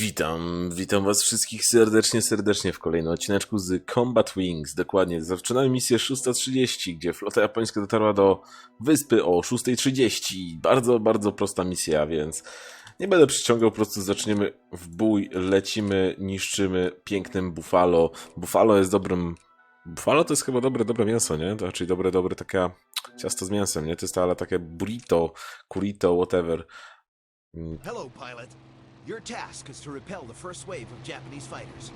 Witam, witam was wszystkich serdecznie, serdecznie w kolejnym odcineczku z Combat Wings. Dokładnie, zaczynamy misję 6.30, gdzie flota japońska dotarła do wyspy o 6.30. Bardzo, bardzo prosta misja, więc nie będę przyciągał, po prostu zaczniemy w bój, lecimy, niszczymy pięknym Buffalo. Buffalo jest dobrym... Buffalo to jest chyba dobre, dobre mięso, nie? To raczej dobre, dobre taka ciasto z mięsem, nie? To jest ale takie burrito, curito, whatever. Mm, Hello, pilot. Your task is to repel the first wave of Japanese fighters.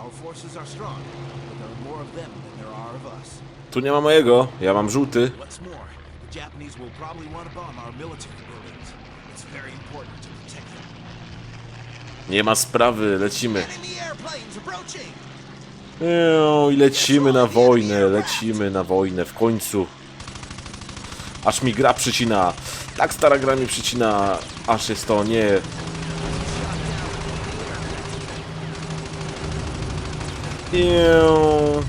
Our forces are strong, but there are more of them than there are of us. Tu nie ma mojego, ja mam żółty. What's more, the Japanese will probably want to bomb our military buildings. It's very important to protect them. Nie ma sprawy, lecimy. Eee, I lecimy na wojnę, lecimy na wojnę w końcu. Aż mi gra przycina. Tak stara gra mi przycina, aż jest to nie. Eee, Shot down an enemy aircraft. One of the Buffaloes has been shot down.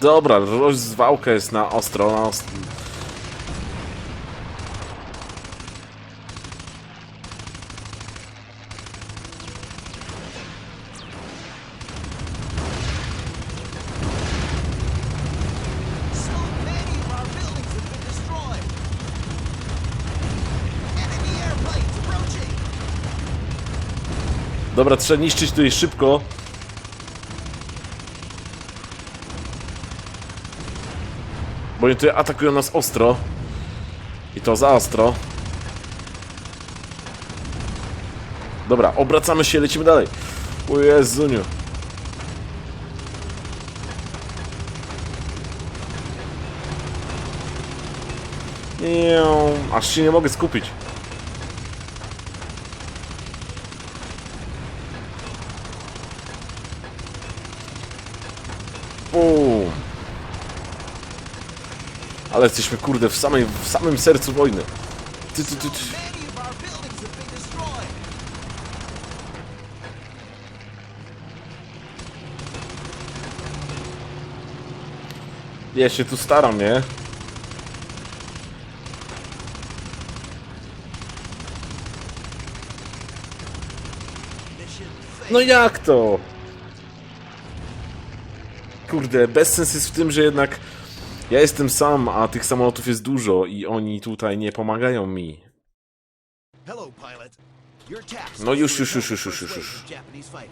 Dobra, rozwałka jest na ostro, na ostro. So many of our buildings have been destroyed. Enemy airplanes approaching! Dobra, trzeba niszczyć tutaj szybko. Bo oni tutaj atakują nas ostro. I to za ostro. Dobra, obracamy się, lecimy dalej. O Jezuniu. Aż się nie mogę skupić. Ale jesteśmy kurde w, samej, w samym sercu wojny. Ty, ty, ty, ty. Ja się tu staram, nie? No jak to? Kurde, bezsens jest w tym, że jednak ja jestem sam, a tych samolotów jest dużo i oni tutaj nie pomagają mi. No już, już, już, już, już, już. are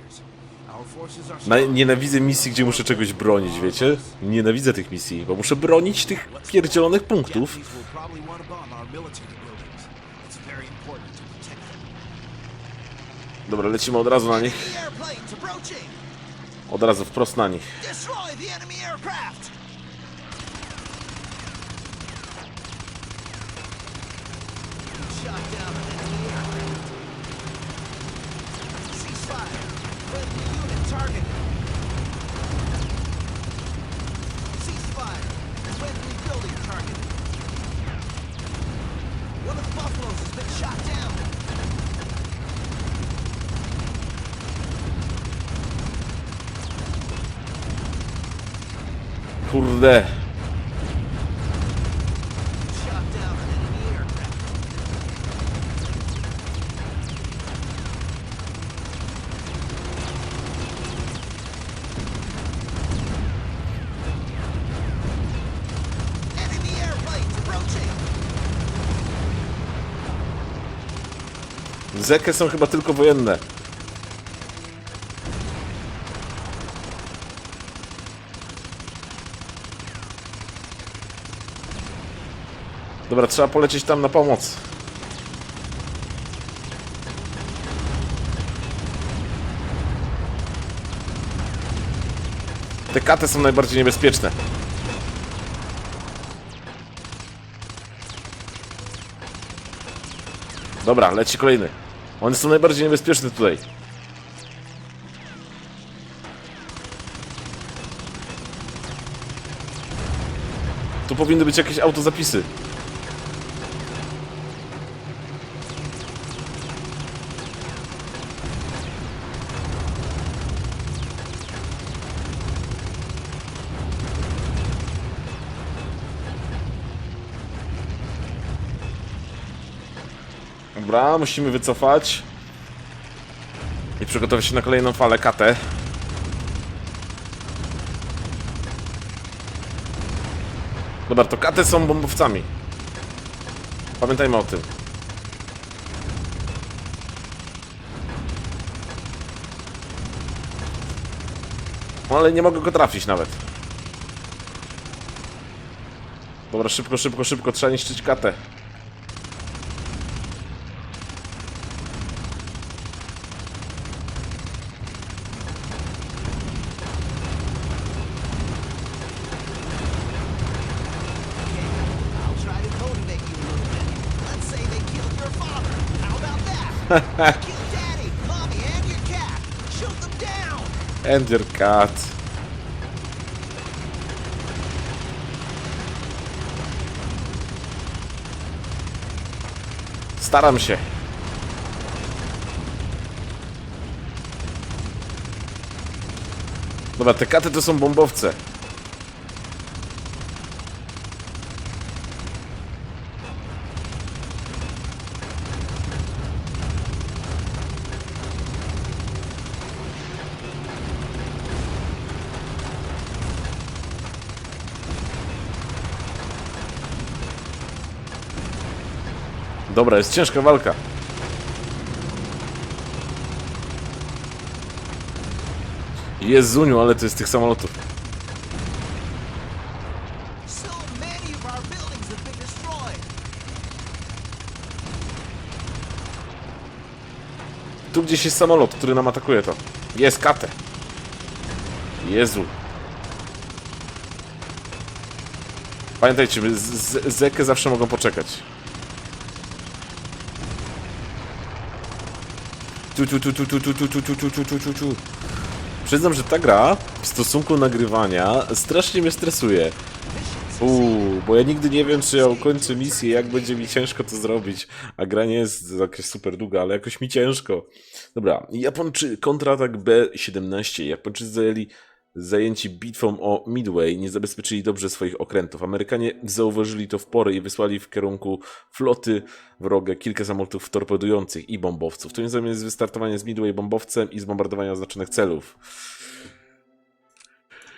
Na, nienawidzę misji, gdzie muszę czegoś bronić, wiecie? Nienawidzę tych misji, bo muszę bronić tych pierdzielonych punktów. Dobra, lecimy od razu na nich. Od razu wprost na nich. Shot down an enemy aircraft. Ceasefire. Friendly unit targeted. Ceasefire. Friendly building targeted. One of the buffaloes has been shot down. Kurde. Zekę są chyba tylko wojenne. Dobra, trzeba polecieć tam na pomoc. Te katy są najbardziej niebezpieczne. Dobra, leci kolejny. One są najbardziej niebezpieczne tutaj. Tu powinny być jakieś autozapisy. Dobra, musimy wycofać. I przygotować się na kolejną falę katę. Dobra, to katy są bombowcami. Pamiętajmy o tym. No ale nie mogę go trafić nawet. Dobra, szybko, szybko, szybko, trzeba niszczyć katę. And your cat. Staram się. Dobra, te katy to są bombowce. Dobra, jest ciężka walka. Jezuniu, ale to jest tych samolotów. Tu gdzieś jest samolot, który nam atakuje to. Jest katę. Jezu. Pamiętajcie, zekę zawsze mogą poczekać. Tu, tu, tu, tu, tu, tu, tu, tu, tu, tu, tu, tu, tu. Przyznam, że ta gra w stosunku nagrywania strasznie mnie stresuje. Uuu, bo ja nigdy nie wiem, czy ja ukończę misję, jak będzie mi ciężko to zrobić. A gra nie jest jakaś super długa, ale jakoś mi ciężko. Dobra, Japończy kontratak B-17. Japończycy zajęli zajęci bitwą o Midway, nie zabezpieczyli dobrze swoich okrętów. Amerykanie zauważyli to w porę i wysłali w kierunku floty wroga kilka samolotów torpedujących i bombowców. To zamiast jest wystartowanie z Midway bombowcem i zbombardowania oznaczonych celów.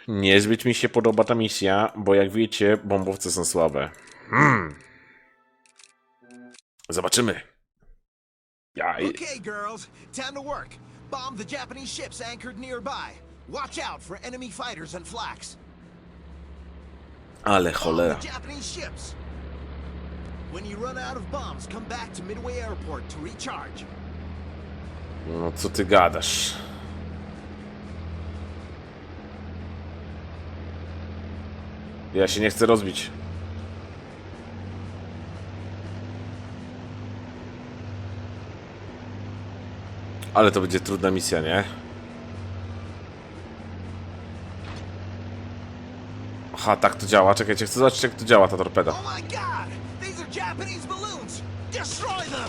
Niezbyt mi się podoba ta misja, bo jak wiecie, bombowce są słabe. Hmm. Zobaczymy. Ja, Okay, girls, time to work. Bomb the Japanese ships anchored nearby. Watch out for enemy fighters and flaks. ale cholera. Japanese ships. When you run out of bombs, come back to Midway Airport to recharge. No co ty gadasz? Ja się nie chcę rozbić. Ale to będzie trudna misja, nie? Aha, tak to działa. Czekajcie, chcę zobaczyć jak to działa ta torpeda. Oh my god! These are Japanese balloons! Destroy the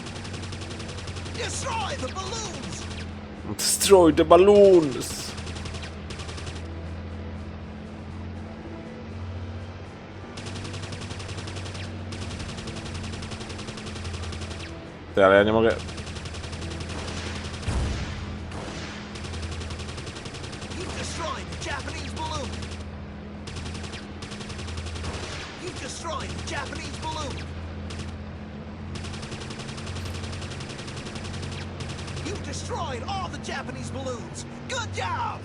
balloons! Destroy the balloons! Ty, ale ja nie mogę... Destroyed the Japanese destroyed Japanese balloon. You've destroyed all the Japanese balloons. Good job!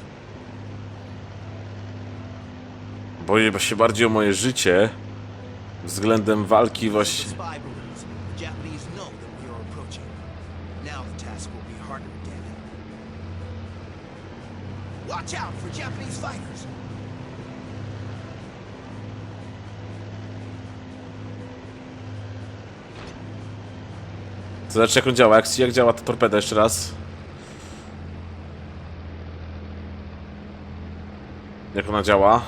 Boję się bardziej o moje życie względem walki właśnie. Watch out for Japanese fighters! Zobaczcie jak on działa, jak, jak działa ta torpeda jeszcze raz. Jak ona działa?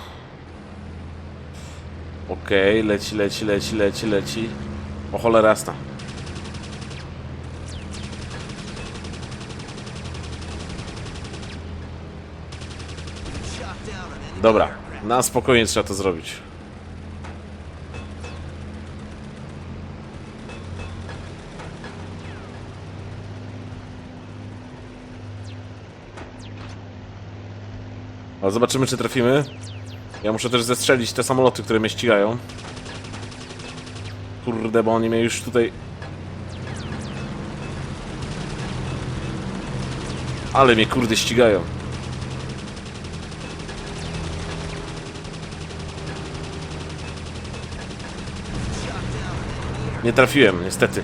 Okej, leci, leci, leci, leci, leci. O cholera jasna. Dobra, na spokojnie trzeba to zrobić. Ale zobaczymy, czy trafimy. Ja muszę też zestrzelić te samoloty, które mnie ścigają. Kurde, bo oni mnie już tutaj... Ale mnie kurde ścigają. Nie trafiłem, niestety.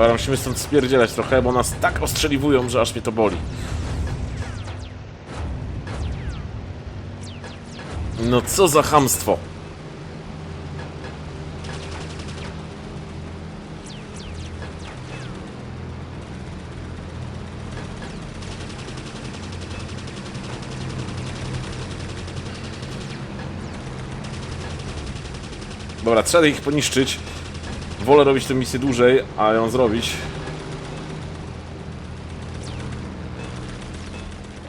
Dobra, musimy stąd spierdzielać trochę, bo nas tak ostrzeliwują, że aż mnie to boli. No co za chamstwo. Dobra, trzeba ich poniszczyć. Wolę robić tę misję dłużej, a ją zrobić.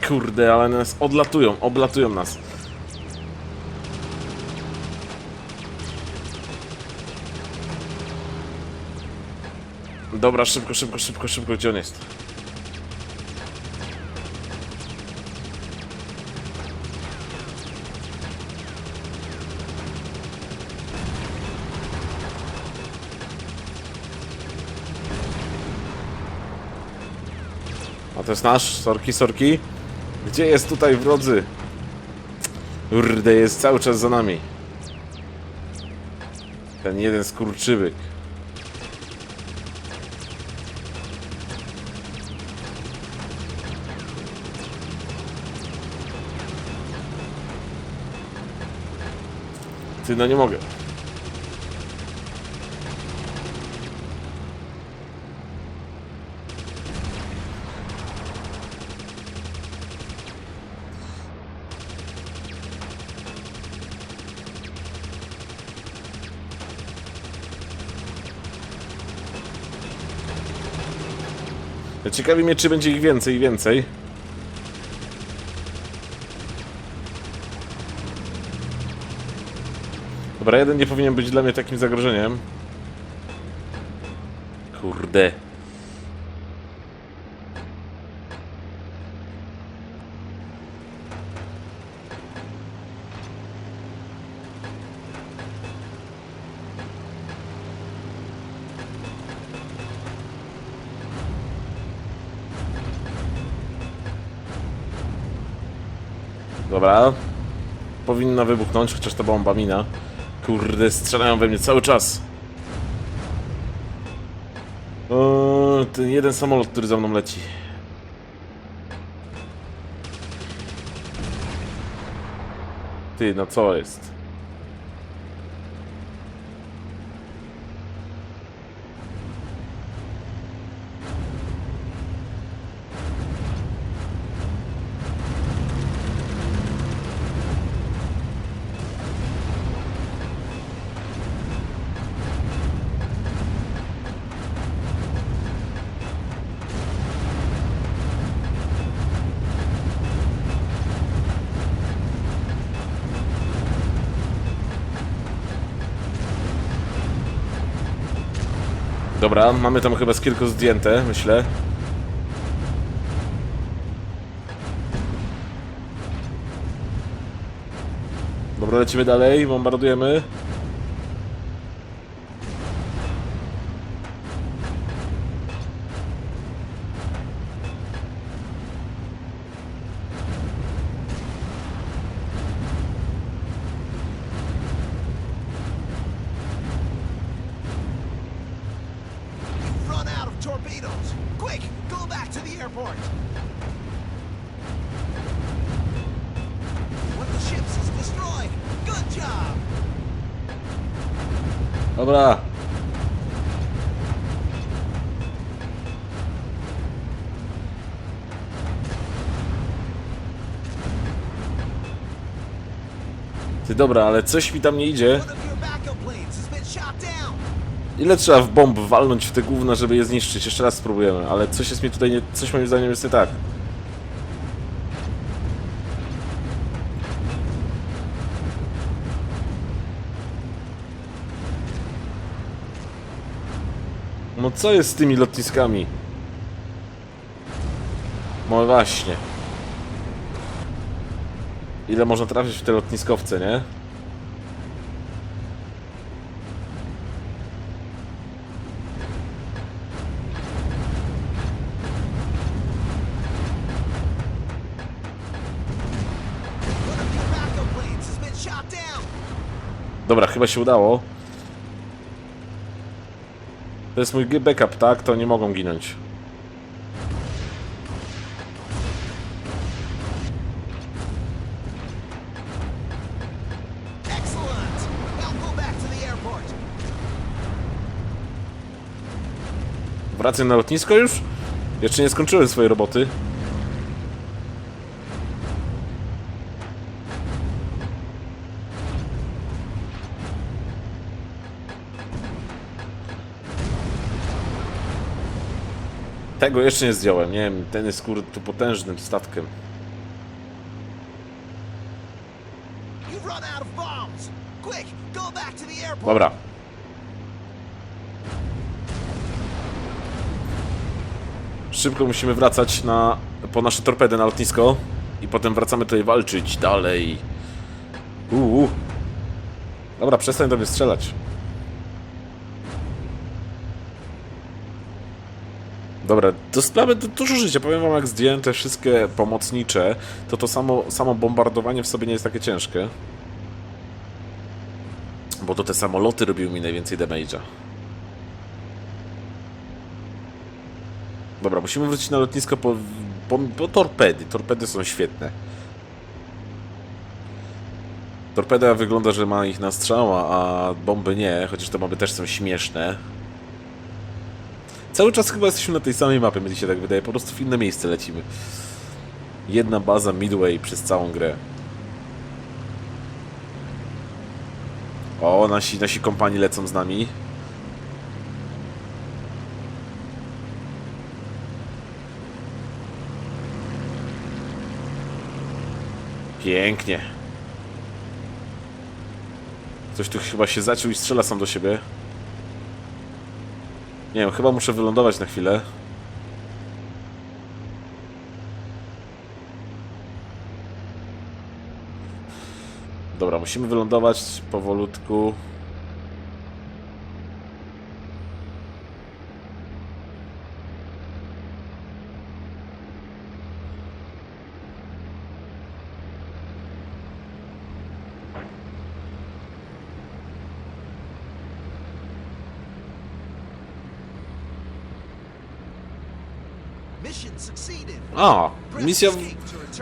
Kurde, ale nas odlatują, oblatują nas. Dobra, szybko, szybko, szybko, szybko, gdzie on jest? Jest nasz, sorki, sorki. Gdzie jest tutaj wrodzy? Kurde, jest cały czas za nami. Ten jeden skurczybyk. Ty, no nie mogę. Ciekawi mnie, czy będzie ich więcej i więcej. Dobra, jeden nie powinien być dla mnie takim zagrożeniem. Kurde. Dobra. Powinna wybuchnąć, chociaż to bomba mina. Kurde, strzelają we mnie cały czas. O, ten jeden samolot, który za mną leci. Ty, no co jest? Dobra, mamy tam chyba z kilku zdjęte, myślę. Dobra, lecimy dalej, bombardujemy. Dobra, ale coś mi tam nie idzie. Ile trzeba w bomb walnąć w te gówna, żeby je zniszczyć? Jeszcze raz spróbujemy, ale coś jest mi tutaj nie... Coś moim zdaniem jest nie tak. No co jest z tymi lotniskami? No właśnie. Ile można trafić w te lotniskowce, nie? Dobra, chyba się udało. To jest mój backup, tak? To nie mogą ginąć. Wracam na lotnisko już? Jeszcze nie skończyłem swojej roboty. Tego jeszcze nie zdjąłem, nie wiem, ten jest kurde tu potężnym statkiem. You've Szybko musimy wracać na, po nasze torpedy na lotnisko i potem wracamy tutaj walczyć dalej. Uuu. Dobra, przestań do mnie strzelać. Dobra, to dużo życia. Powiem wam, jak zdjąłem te wszystkie pomocnicze, to to samo, samo bombardowanie w sobie nie jest takie ciężkie. Bo to te samoloty robiły mi najwięcej damage'a. Dobra, musimy wrócić na lotnisko po, po, po torpedy. Torpedy są świetne. Torpeda wygląda, że ma ich na strzała, a bomby nie, chociaż te bomby też są śmieszne. Cały czas chyba jesteśmy na tej samej mapie, mi się tak wydaje, po prostu w inne miejsce lecimy. Jedna baza Midway przez całą grę. O, nasi, nasi kompani lecą z nami. Pięknie. Ktoś tu chyba się zaciął i strzela sam do siebie. Nie wiem, chyba muszę wylądować na chwilę. Dobra, musimy wylądować powolutku. Misja...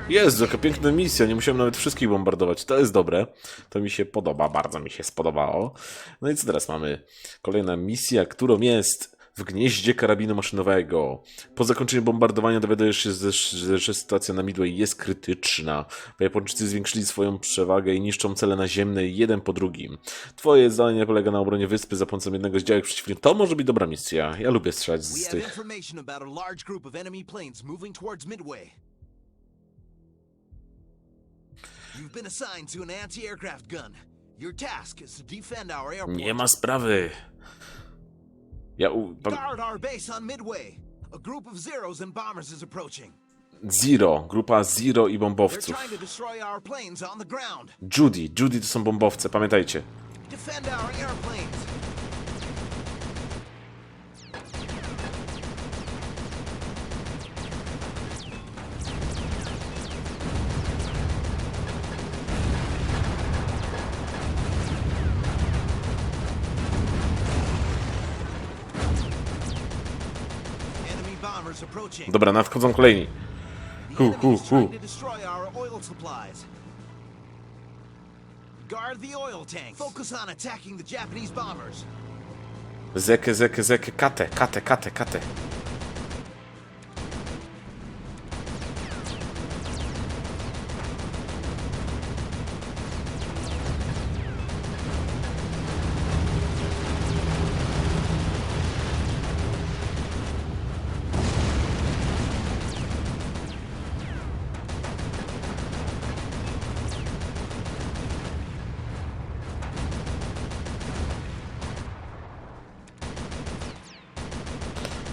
Jest, jaka piękna misja, nie musiałem nawet wszystkich bombardować. To jest dobre. To mi się podoba, bardzo mi się spodobało. No i co teraz mamy? Kolejna misja, którą jest w gnieździe karabinu maszynowego. Po zakończeniu bombardowania dowiadujesz się, że, że sytuacja na Midway jest krytyczna, bo Japończycy zwiększyli swoją przewagę i niszczą cele naziemne jeden po drugim. Twoje zadanie polega na obronie wyspy za pomocą jednego z działek przeciwnych. To może być dobra misja. Ja lubię strzelać z tych... You've been assigned to an anti-aircraft gun. Your task is to defend our airport. Nie ma sprawy. Ja u... Guard our base on Midway. A group of Zeros and bombers is approaching. Zero, grupa Zero i They're bombowców. trying to destroy our planes on the ground. Judy, Judy to są bombowce, pamiętajcie. Defend our airplanes. Dobra, nadchodzą kolejni. Hu, hu, hu. to destroy our oil supplies. Guard the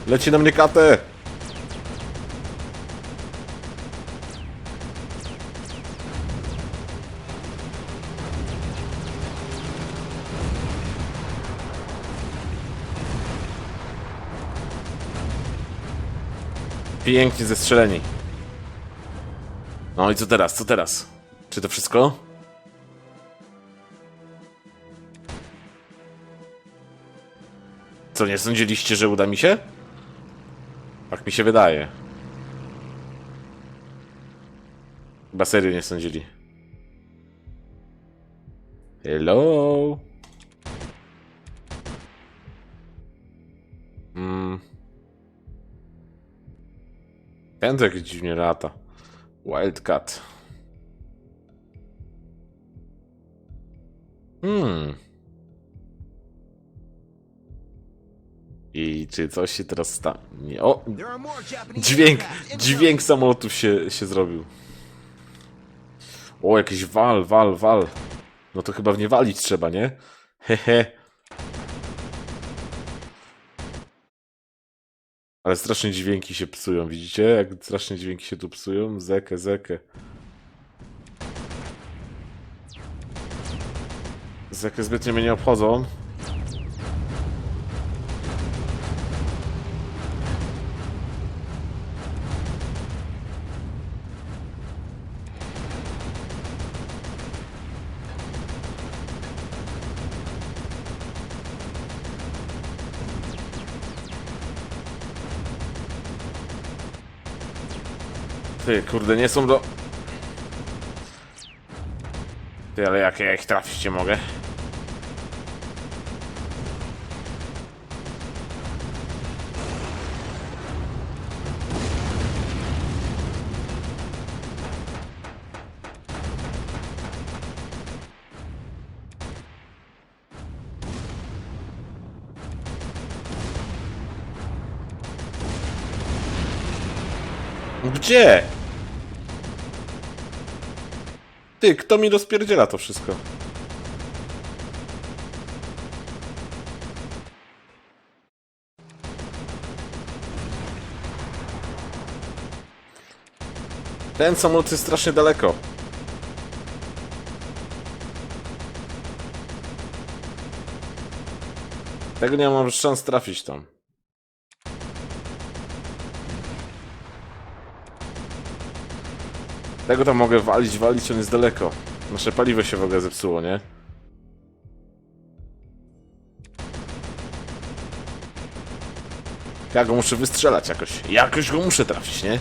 Leci na mnie katę! Pięknie zestrzeleni. No i co teraz? Co teraz? Czy to wszystko? Co, nie sądziliście, że uda mi się? Tak mi się wydaje. Chyba serio nie sądzili. Hello? Mm. Ten to jakiś dziwnie lata. Wildcat. Hmm. I czy coś się teraz stanie? O! Dźwięk, dźwięk samolotów się, się zrobił. O, jakiś wal, wal, wal. No to chyba w nie walić trzeba, nie? Hehe. Ale strasznie dźwięki się psują, widzicie? Jak strasznie dźwięki się tu psują? Zekę, zekę. Zekę zbytnio mnie nie obchodzą. Ty, kurde, nie są do... Ty, ale jak ja ich trafić nie mogę? Gdzie? Ty, kto mi rozpierdziela to wszystko? Ten samolot jest strasznie daleko. Tego nie mam szans trafić tam. Tego tam mogę walić, walić, on jest daleko. Nasze paliwo się w ogóle zepsuło, nie? Ja go muszę wystrzelać jakoś. Jakoś go muszę trafić, nie?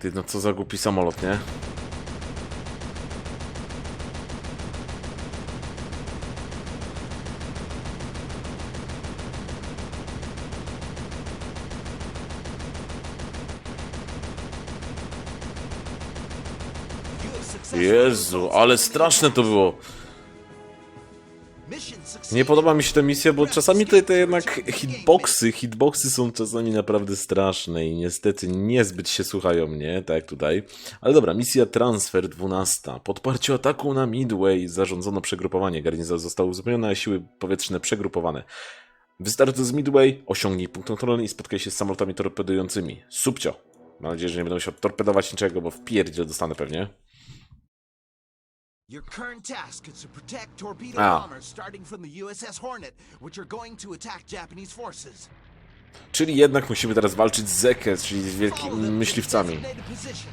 Ty, no co za głupi samolot, nie? Jezu, ale straszne to było. Nie podoba mi się ta misja, bo czasami te, te jednak hitboxy, hitboxy są czasami naprawdę straszne i niestety niezbyt się słuchają mnie, tak jak tutaj. Ale dobra, misja Transfer 12. Podparciu ataku na Midway zarządzono przegrupowanie. Garnizon został uzupełniony, a siły powietrzne przegrupowane. Wystartuj z Midway, osiągnij punkt kontrolny i spotkaj się z samolotami torpedującymi. Subcio. Mam nadzieję, że nie będę musiał torpedować niczego, bo w pierdzie dostanę pewnie. Your current task is to protect torpedo Ah. bombers starting from the USS Hornet, which are going to attack Japanese forces. Czyli jednak musimy teraz walczyć z Zeke, czyli z Follow wielkimi them to myśliwcami. designated position.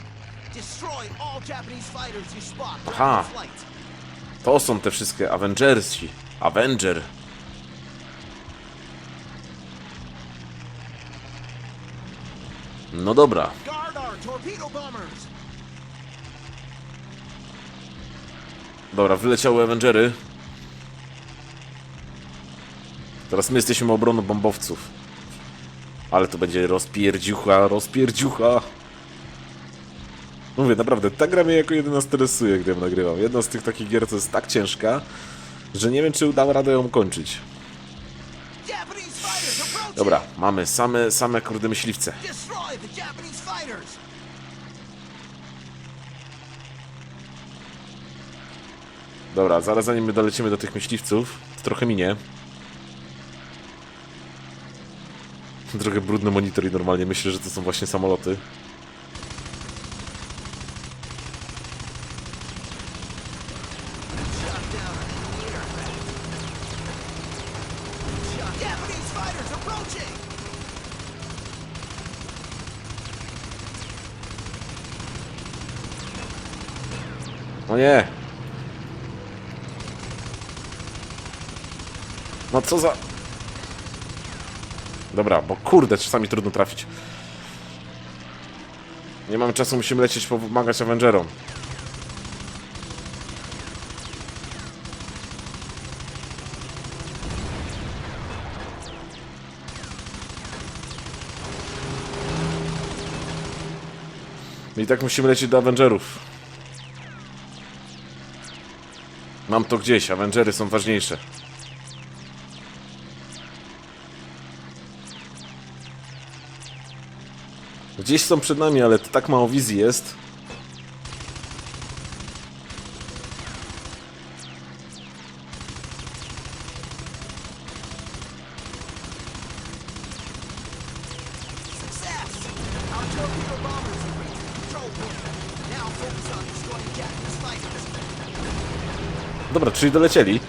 Destroy all Japanese fighters you spot Aha. flight. To są te wszystkie Avengersi. Avenger. No dobra. Guard our torpedo bombers. Dobra, wyleciały Avengery. Teraz my jesteśmy obroną bombowców. Ale to będzie rozpierdziucha, rozpierdziucha. Mówię, naprawdę, ta gra mnie jako jedyna stresuje, gdy ją nagrywam. Jedna z tych takich gier, co jest tak ciężka, że nie wiem, czy uda radę ją kończyć. Dobra, mamy same, same kurde myśliwce. Destroy the Japanese fighters. Dobra, zaraz zanim my dolecimy do tych myśliwców, to trochę minie. Trochę brudny monitor i normalnie myślę, że to są właśnie samoloty. Shot down in the air. Shot. Japanese fighters approaching. O nie! No co za... Dobra, bo kurde, czasami trudno trafić. Nie mamy czasu, musimy lecieć pomagać Avengerom. I tak musimy lecieć do Avengerów. Mam to gdzieś, Avengery są ważniejsze. Gdzieś są przed nami, ale tak mało wizji jest. Success. Our torpedo bombers have reached the control point. Now focus on destroying Japanese fighters. Dobra, czyli dolecieli.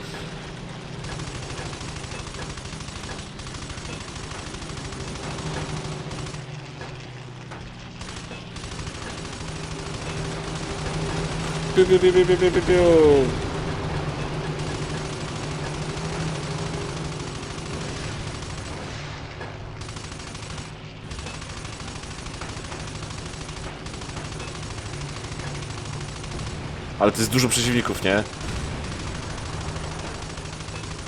Piu, piu, piu, piu, piu, piu, piu. Ale to jest dużo przeciwników, nie?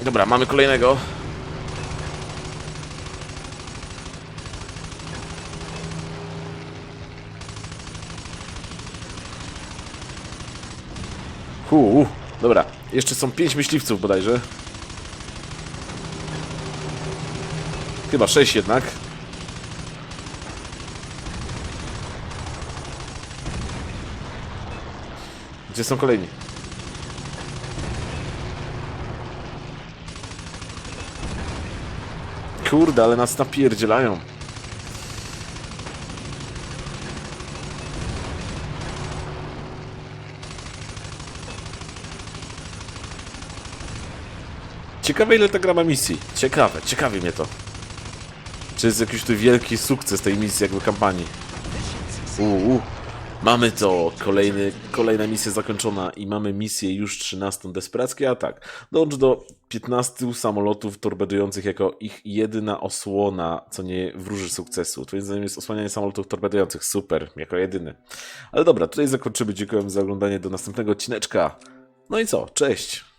Dobra, mamy kolejnego. Hu, dobra. Jeszcze są pięć myśliwców bodajże. Chyba sześć jednak. Gdzie są kolejni? Kurde, ale nas napierdzielają. Ciekawe ile ta gra ma misji. Ciekawe, ciekawi mnie to. Czy jest jakiś tu wielki sukces tej misji jakby kampanii. Uuu, mamy to. Kolejny, kolejna misja zakończona i mamy misję już 13. Desperacki atak. Dąż do 15 samolotów torpedujących jako ich jedyna osłona, co nie wróży sukcesu. Twoim zdaniem jest osłanianie samolotów torpedujących. Super, jako jedyny. Ale dobra, tutaj zakończymy. Dziękuję za oglądanie. Do następnego odcineczka. No i co? Cześć!